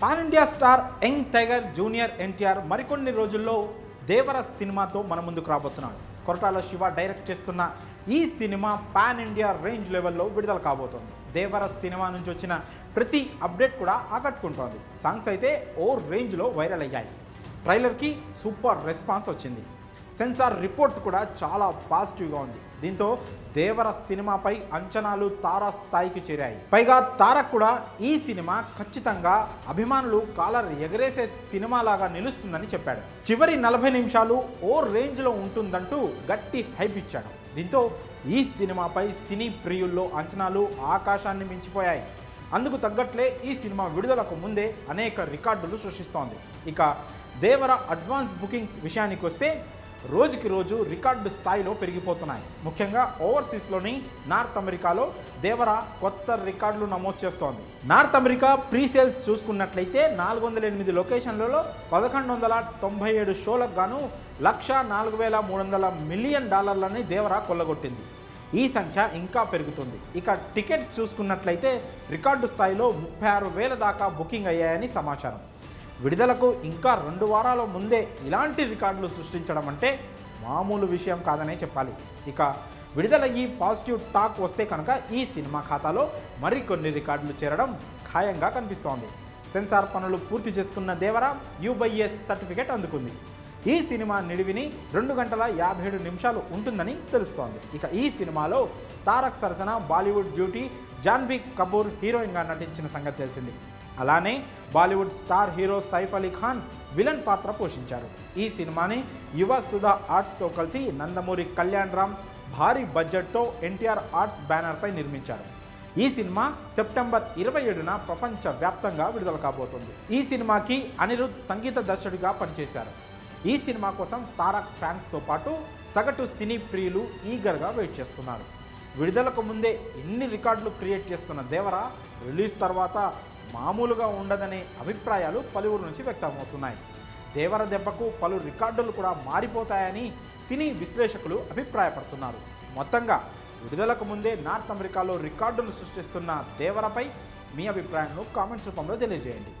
Pan India star young tiger junior NTR మరికొన్ని రోజుల్లో దేవర సినిమాతో మన ముందుకు రాబోతున్నాడు. కొరటాల శివ డైరెక్ట్ చేస్తున్న ఈ సినిమా పాన్ ఇండియా రేంజ్ లెవెల్లో విడుదల కాబోతోంది. దేవర సినిమా నుంచి వచ్చిన ప్రతి అప్డేట్ కూడా ఆకట్టుకుంటోంది. సాంగ్స్ అయితే ఓ రేంజ్లో వైరల్ అయ్యాయి. ట్రైలర్కి సూపర్ రెస్పాన్స్ వచ్చింది. సెన్సార్ రిపోర్ట్ కూడా చాలా పాజిటివ్గా ఉంది. దీంతో దేవర సినిమాపై అంచనాలు తారా స్థాయికి చేరాయి. పైగా తారక్ కూడా ఈ సినిమా ఖచ్చితంగా అభిమానులు కాలర్ ఎగరేసే సినిమాలాగా నిలుస్తుందని చెప్పాడు. చివరి నలభై నిమిషాలు ఓ రేంజ్లో ఉంటుందంటూ గట్టి హైప్ ఇచ్చాడు. దీంతో ఈ సినిమాపై సినీ ప్రియుల్లో అంచనాలు ఆకాశాన్ని మించిపోయాయి. అందుకు తగ్గట్లే ఈ సినిమా విడుదలకు ముందే అనేక రికార్డులు సృష్టిస్తోంది. ఇక దేవర అడ్వాన్స్ బుకింగ్స్ విషయానికి వస్తే రోజుకి రోజు రికార్డు స్థాయిలో పెరిగిపోతున్నాయి. ముఖ్యంగా ఓవర్సీస్లోని నార్త్ అమెరికాలో దేవర కొత్త రికార్డులు నమోదు చేస్తోంది. నార్త్ అమెరికా ప్రీ సేల్స్ చూసుకున్నట్లయితే నాలుగు వందల ఎనిమిది లొకేషన్లలో పదకొండు వందల తొంభై ఏడు షోలకు గాను లక్ష నాలుగు వేల మూడు వందల మిలియన్ డాలర్లని దేవర కొల్లగొట్టింది. ఈ సంఖ్య ఇంకా పెరుగుతుంది. ఇక టికెట్స్ చూసుకున్నట్లయితే రికార్డు స్థాయిలో ముప్పై ఆరు వేల దాకా బుకింగ్ అయ్యాయని సమాచారం. విడుదలకు ఇంకా రెండు వారాల ముందే ఇలాంటి రికార్డులు సృష్టించడం అంటే మామూలు విషయం కాదనే చెప్పాలి. ఇక విడుదలయ్యి పాజిటివ్ టాక్ వస్తే కనుక ఈ సినిమా ఖాతాలో మరికొన్ని రికార్డులు చేరడం ఖాయంగా కనిపిస్తోంది. సెన్సార్ పనులు పూర్తి చేసుకున్న దేవర యూబైఎస్ సర్టిఫికేట్ అందుకుంది. ఈ సినిమా నిడివిని రెండు గంటల యాభై ఏడు నిమిషాలు ఉంటుందని తెలుస్తోంది. ఇక ఈ సినిమాలో తారక్ సరసన బాలీవుడ్ బ్యూటీ జాన్వీ కపూర్ హీరోయిన్గా నటించిన సంగతి తెలిసింది. అలానే Bollywood star hero Saif Ali Khan villain పాత్ర పోషించారు. ఈ సినిమాని యువ సుధా ఆర్ట్స్తో కలిసి నందమూరి కళ్యాణ్ రామ్ భారీ బడ్జెట్తో ఎన్టీఆర్ ఆర్ట్స్ బ్యానర్పై నిర్మించారు. ఈ సినిమా సెప్టెంబర్ ఇరవై ఏడున ప్రపంచ వ్యాప్తంగా విడుదల కాబోతుంది. ఈ సినిమాకి అనిరుద్ సంగీత దర్శకుడిగా పనిచేశారు. ఈ సినిమా కోసం తారక్ ఫ్యాన్స్తో పాటు సగటు సినీ ప్రియులు ఈగర్గా వెయిట్ చేస్తున్నారు. విడుదలకు ముందే ఇన్ని రికార్డులు క్రియేట్ చేస్తున్న దేవర రిలీజ్ తర్వాత మామూలుగా ఉండదనే అభిప్రాయాలు పలువురు నుంచి వ్యక్తమవుతున్నాయి. దేవర దెబ్బకు పలు రికార్డులు కూడా మారిపోతాయని సినీ విశ్లేషకులు అభిప్రాయపడుతున్నారు. మొత్తంగా విడుదలకు ముందే నార్త్ అమెరికాలో రికార్డులు సృష్టిస్తున్న దేవరపై మీ అభిప్రాయాలను కామెంట్స్ రూపంలో తెలియజేయండి.